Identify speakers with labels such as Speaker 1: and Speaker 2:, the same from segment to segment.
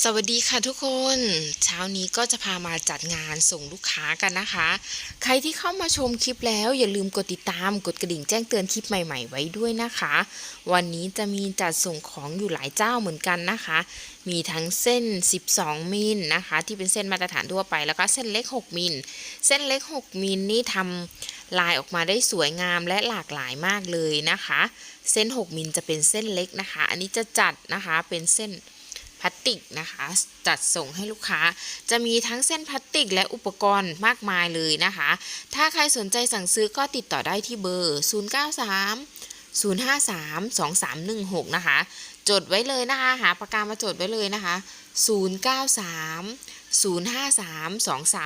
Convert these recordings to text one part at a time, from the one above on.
Speaker 1: สวัสดีค่ะทุกคน เช้านี้ก็จะพามาจัดงานส่งลูกค้ากันนะคะ ใครที่เข้ามาชมคลิปแล้วอย่าลืมกดติดตามกดกระดิ่งแจ้งเตือนคลิปใหม่ ๆ ไว้ด้วยนะคะ วันนี้จะมีจัดส่งของอยู่หลายเจ้าเหมือนกันนะคะ มีทั้งเส้น 12 มิลนะคะ ที่เป็นเส้นมาตรฐานทั่วไปแล้วก็เส้นเล็ก 6 มิลเส้นเล็ก 6 มิลนี่ทำลายออกมาได้สวยงามและหลากหลายมากเลยนะคะ เส้น 6 มิลจะเป็นเส้นเล็กนะคะ อันนี้จะจัดนะคะเป็นเส้น พลาสติกนะคะ จัดส่งให้ลูกค้า จะมีทั้งเส้นพลาสติกและอุปกรณ์มากมายเลยนะคะ ถ้าใครสนใจสั่งซื้อก็ติดต่อได้ที่เบอร์ 093 053 2316 นะคะ จดไว้เลยนะคะ หาปากกามาจดไว้เลยนะคะ 093 053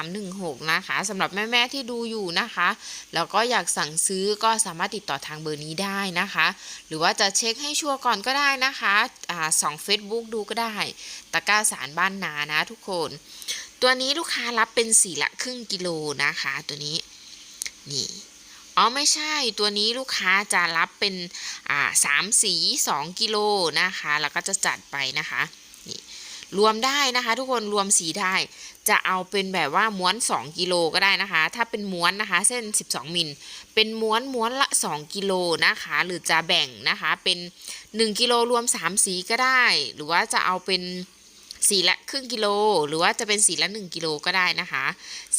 Speaker 1: 2316 นะคะสำหรับแม่ๆที่ดูอยู่นะคะ แล้วก็อยากสั่งซื้อก็สามารถติดต่อทางเบอร์นี้ได้นะคะ หรือว่าจะเช็คให้ชัวร์ก่อนก็ได้นะคะอ่าส่อง Facebook ดูก็ได้ ตะกร้าสารบ้านนานะทุกคน ตัวนี้ลูกค้ารับเป็นสีละครึ่งกิโลนะคะ ตัวนี้นี่อ๋อไม่ใช่ตัวนี้ลูกค้าจะรับเป็นอ่าสามสีสองกิโลนะคะ แล้วก็จะจัดไปนะคะ รวมได้นะคะ ทุกคนรวมสีได้ จะเอาเป็นแบบว่าม้วน 2 กิโลก็ได้นะคะ ถ้าเป็นม้วนนะคะ เส้น 12 มิล เป็นม้วนม้วนละ 2 กิโลนะคะ หรือจะแบ่งนะคะเป็น 1 กิโลรวม 3 สีก็ได้ หรือว่าจะเอาเป็น สีละครึ่งกิโล หรือว่าจะเป็นสีละ 1 กิโลก็ได้นะคะ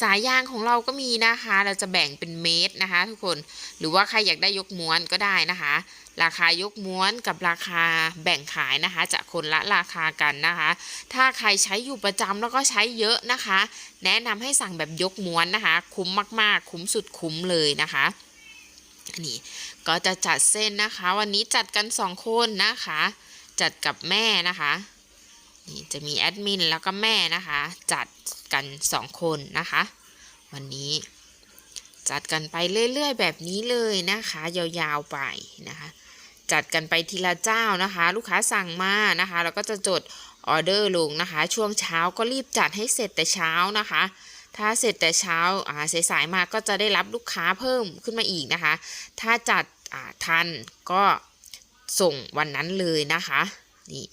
Speaker 1: สายยางของเราก็มีนะคะ เราจะแบ่งเป็นเมตรนะคะ ทุกคนหรือว่าใครอยากได้ยกม้วนก็ได้นะคะ ราคายกม้วนกับราคาแบ่งขายนะคะ จะคนละราคากันนะคะ ถ้าใครใช้อยู่ประจำแล้วก็ใช้เยอะนะคะ แนะนำให้สั่งแบบยกม้วนนะคะ คุ้มมากๆ คุ้มสุดคุ้มเลยนะคะนี่ก็จะจัดเส้นนะคะ วันนี้จัดกันสองคนนะคะ จัดกับแม่นะคะ นี่จะมีแอดมินแล้วก็แม่นะคะ จัดกันสองคนนะคะ วันนี้จัดกันไปเรื่อยๆ แบบนี้เลยนะคะ ยาวๆไปนะคะ จัดกันไปทีละเจ้านะคะ ลูกค้าสั่งมานะคะเราก็จะจดออเดอร์ลงนะคะ ช่วงเช้าก็รีบจัดให้เสร็จแต่เช้านะคะ ถ้าเสร็จแต่เช้าอ่าสายๆมาก็จะได้รับลูกค้าเพิ่มขึ้นมาอีกนะคะ ถ้าจัดอ่าทันก็ส่งวันนั้นเลยนะคะนี่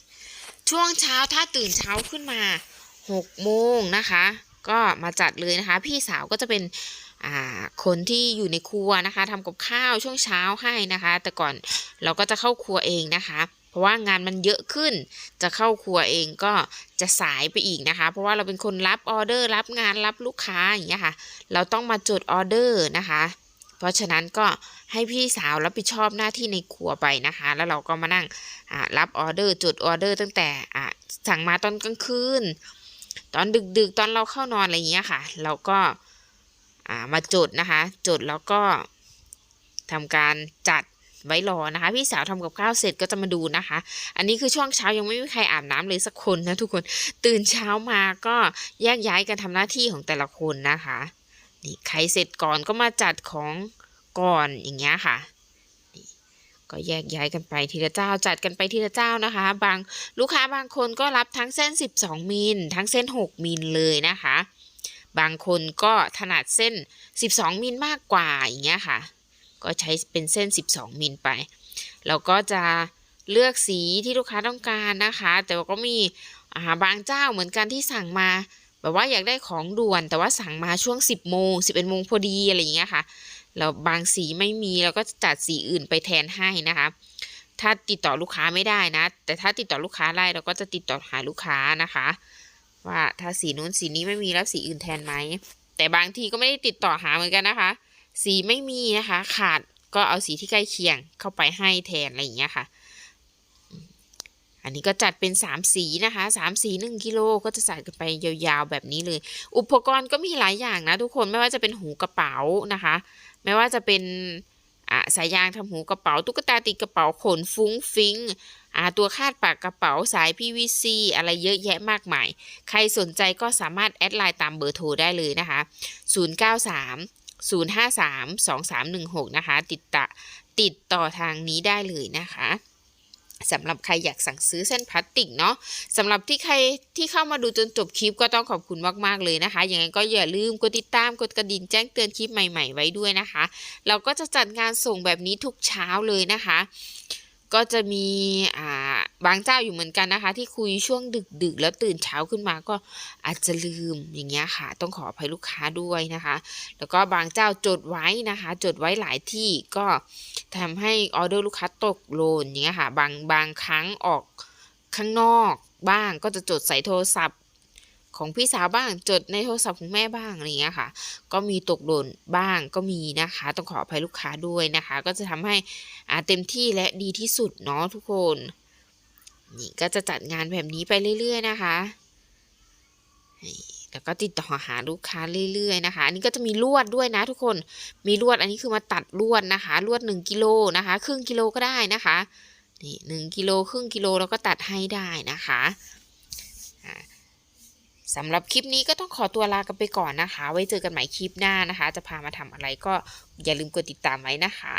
Speaker 1: ช่วงเช้าถ้าตื่นเช้าขึ้นมา6โมงนะคะ ก็มาจัดเลยนะคะ พี่สาวก็จะเป็นอ่าคนที่อยู่ในครัวนะคะทำกับข้าวช่วงเช้าให้นะคะ แต่ก่อนเราก็จะเข้าครัวเองนะคะ เพราะว่างานมันเยอะขึ้น จะเข้าครัวเองก็จะสายไปอีกนะคะ เพราะว่าเราเป็นคนรับออเดอร์รับงานรับลูกค้าอย่างเงี้ยค่ะ เราต้องมาจดออเดอร์นะคะ เพราะฉะนั้นก็ให้พี่สาวรับผิดชอบหน้าที่ในครัวไปนะคะ แล้วเราก็มานั่งรับออเดอร์จุดออเดอร์ตั้งแต่สั่งมาตอนกลางคืน ตอนดึกๆ ตอนเราเข้านอนอะไรอย่างเงี้ยค่ะ เราก็มาจดนะคะ จดแล้วก็ทำการจัดไว้รอนะคะ พี่สาวทำกับข้าวเสร็จก็จะมาดูนะคะ อันนี้คือช่วงเช้ายังไม่มีใครอาบน้ำเลยสักคนนะทุกคนตื่นเช้ามาก็แยกย้ายกันทำหน้าที่ของแต่ละคนนะคะ นี่ใครเสร็จก่อนก็มาจัดของก่อนอย่างเงี้ยค่ะนี่ก็แยกย้ายกันไปทีละเจ้าจัดกันไปทีละเจ้านะคะ บางลูกค้าบางคนก็รับทั้งเส้น 12 มิลทั้งเส้น 6 มิลเลยนะคะ บางคนก็ถนัดเส้น 12 มิลมากกว่าอย่างเงี้ยค่ะ ก็ใช้เป็นเส้น 12 มิลไปแล้วก็จะเลือกสีที่ลูกค้าต้องการนะคะ แต่ก็มีาบางเจ้าเหมือนกันที่สั่งมา แบบว่าอยากได้ของด่วน แต่ว่าสั่งมาช่วง 10โมง11โมงพอดีอะไรอย่างเงี้ยค่ะแล้วบางสีไม่มีเราก็จัดสีอื่นไปแทนให้นะคะ ถ้าติดต่อลูกค้าไม่ได้นะ แต่ถ้าติดต่อลูกค้าได้เราก็จะติดต่อหาลูกค้านะคะ ว่าถ้าสีนู้นสีนี้ไม่มีแล้วสีอื่นแทนไหมแต่บางทีก็ไม่ได้ติดต่อหาเหมือนกันนะคะ สีไม่มีนะคะ ขาดก็เอาสีที่ใกล้เคียงเข้าไปให้แทนอะไรอย่างเงี้ยค่ะ อันนี้ก็จัดเป็นสามสีนะคะสามสีหนึ่งกิโลก็จะใส่กันไปยาวๆแบบนี้เลย อุปกรณ์ก็มีหลายอย่างนะทุกคนไม่ว่าจะเป็นหูกระเป๋านะคะ ไม่ว่าจะเป็นอะสายยางทำหูกระเป๋า ตุ๊กตาติดกระเป๋าขนฟุ้งฟิ้งตัวคาดปากกระเป๋าสาย PVC อะไรเยอะแยะมากมาย ใครสนใจก็สามารถแอดไลน์ตามเบอร์โทรได้เลยนะคะ 093 053 2316 นะคะ ติดตะติดต่อทางนี้ได้เลยนะคะ สำหรับใครอยากสั่งซื้อเส้นพลาสติกเนาะสำหรับที่ใครที่เข้ามาดูจนจบคลิปก็ต้องขอบคุณมากๆเลยนะคะยังไงก็อย่าลืมกดติดตามกดกระดิ่งแจ้งเตือนคลิปใหม่ๆไว้ด้วยนะคะ เราก็จะจัดงานส่งแบบนี้ทุกเช้าเลยนะคะ ก็จะมีอ่าบางเจ้าอยู่เหมือนกันนะคะ ที่คุยช่วงดึกๆ แล้วตื่นเช้าขึ้นมาก็อาจจะลืมอย่างเงี้ยค่ะ ต้องขออภัยลูกค้าด้วยนะคะ แล้วก็บางเจ้าจดไว้นะคะ จดไว้หลายที่ก็ทำให้ออเดอร์ลูกค้าตกโลนอย่างเงี้ยค่ะ บางบางครั้งออกข้างนอกบ้างก็จะจดใส่โทรศัพท์ ของพี่สาวบ้าง จดในโทรศัพท์ของแม่บ้างอะไรเงี้ยค่ะ ก็มีตกหล่นบ้างก็มีนะคะ ต้องขออภัยลูกค้าด้วยนะคะ ก็จะทำให้อ่าเต็มที่และดีที่สุดเนาะทุกคนนี่ก็จะจัดงานแบบนี้ไปเรื่อย ๆ นะคะแล้วก็ติดต่อหาลูกค้าเรื่อยๆนะคะ อันนี้ก็จะมีลวดด้วยนะทุกคน มีลวดอันนี้คือมาตัดลวดนะคะ ลวดหนึ่งกิโลนะคะ ครึ่งกิโลก็ได้นะคะ นี่หนึ่งกิโลครึ่งกิโลเราก็ตัดให้ได้นะคะ สำหรับคลิปนี้ก็ต้องขอตัวลากันไปก่อนนะคะ ไว้เจอกันใหม่คลิปหน้านะคะ จะพามาทำอะไรก็อย่าลืมกดติดตามไว้นะคะ